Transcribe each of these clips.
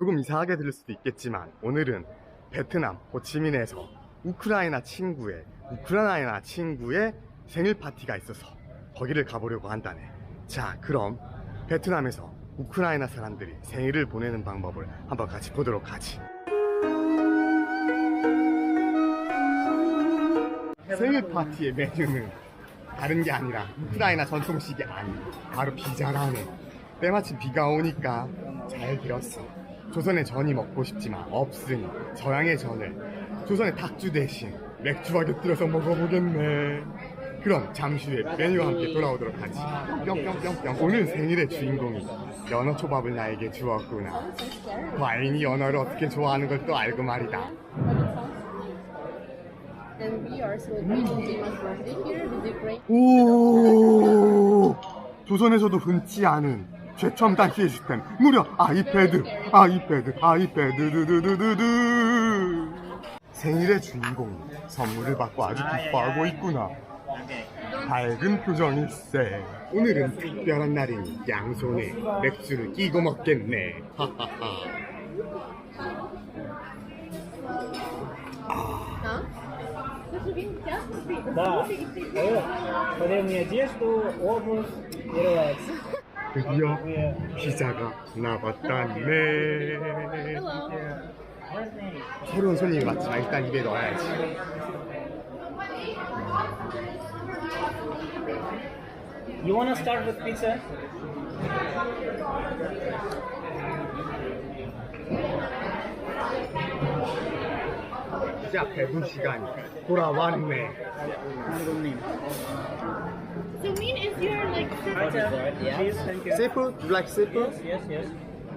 조금 이상하게 들릴 수도 있겠지만 오늘은 베트남 호치민에서 우크라이나 친구의 우크라이나 친구의 생일 파티가 있어서 거기를 가보려고 한다네. 자, 그럼 베트남에서 우크라이나 사람들이 생일을 보내는 방법을 한번 같이 보도록 하지. 생일 파티의 메뉴는 다른 게 아니라 우크라이나 전통식이 아닌 바로 피자라네. 때마침 비가 오니까 잘 들었어. 조선의 전이 먹고 싶지만 없으니 서양의 전을 조선의 닭주 대신 맥주와 곁들여서 먹어보겠네. 그럼 잠시 후에 메뉴와 함께 돌아오도록 하지. 뿅뿅뿅뿅. 오늘 생일의 주인공이 연어 초밥을 나에게 주었구나. 과인이 연어를 어떻게 좋아하는 걸 또 알고 말이다. 오 조선에서도 흔치 않은 최첨 단시의 시스템 무려 아이패드 아이패드 아이패드 두두두두두 생일의 주인공이 선물을 받고 아주 기뻐하고 있구나 밝은 표정일세 오늘은 특별한 날이니 양손에 맥주를 끼고 먹겠네 하하하 Да. Вот. Подарил мне одежду, обувь и релакс. 드디어 피자가 나왔다네. 새로운 손님이 왔지만 일단 입에 넣어야지. You wanna start with pizza? 피자 배분 시간이 돌아왔네. So mean is your like Pizza, cheese, thank you. Seafood? You like seafood? Yes, yes.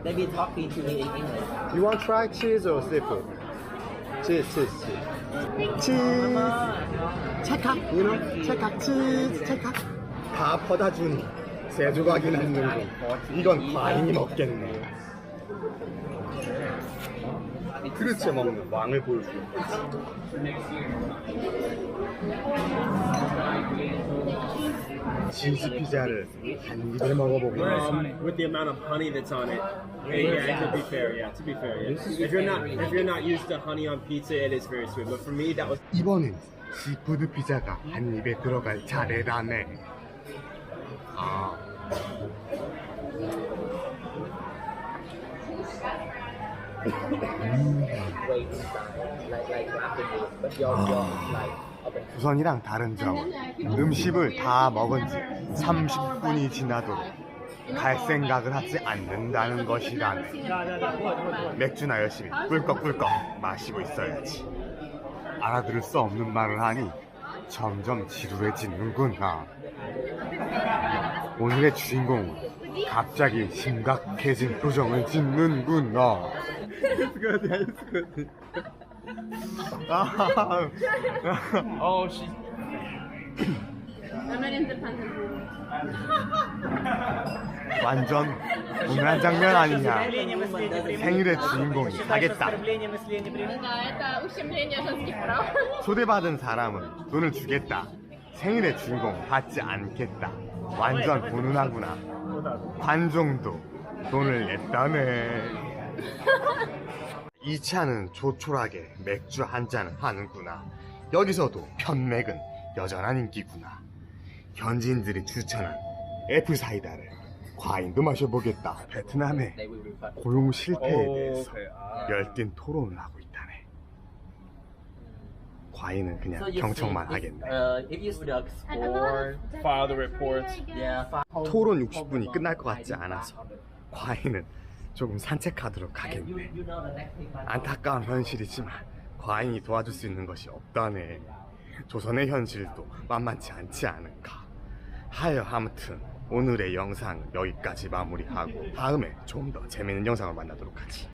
Maybe talking to me in English. You want try cheese or seafood? Cheese, cheese, cheese. cheese. 찰칵, you know? 찰칵, cheese, 찰칵. 다 퍼다 주니 세 조각이 남는군. 이건 과인이 먹겠네. 그릇에 먹는 왕을 보여주는 치즈 피자를 한 입에 먹어보겠네. um, with the amount of honey that's on it. Yeah, yeah, to be fair, yeah, to be fair, yeah. If you're not if you're not used to honey on pizza, it is very sweet. But for me, that was 이번엔 시푸드 피자가 한 입에 들어갈 차례라네. 아. Great style. Like like rapidly. But your your like okay. 부산이랑 다른 점은 음식을 다 먹은 지 30분이 지나도록 갈 생각을 하지 않는다는 것이라네. 맥주나 열심히 꿀꺽꿀꺽 마시고 있어야지. 알아들을 수 없는 말을 하니 점점 지루해지는구나. 오늘의 주인공은 갑자기 심각해진 표정을 짓는구나. Good, yeah, it's 완전 동란 장면 아니냐. 생일의 주인공이 사겠다. 초대받은 사람은 돈을 주겠다. 생일의 주인공 받지 않겠다. 완전 분운하구나. 관종도 돈을 냈다네. 이 차는 조촐하게 맥주 한 잔을 하는구나. 여기서도 편맥은 여전한 인기구나. 현지인들이 추천한 애플 사이다를 과인도 마셔보겠다. 베트남의. 고용 실패에 대해서 열띤 토론을 하고 있다네. 과인은 그냥 경청만 하겠네. Uh, 토론 60분이 끝날 것 같지 않아서 과인은 조금 산책하도록 하겠네. 안타까운 현실이지만 과인이 도와줄 수 있는 것이 없다네. 조선의 현실도 만만치 않지 않은가. 하여 아무튼 오늘의 영상은 여기까지 마무리하고 다음에 좀 더 재밌는 영상을 만나도록 하지.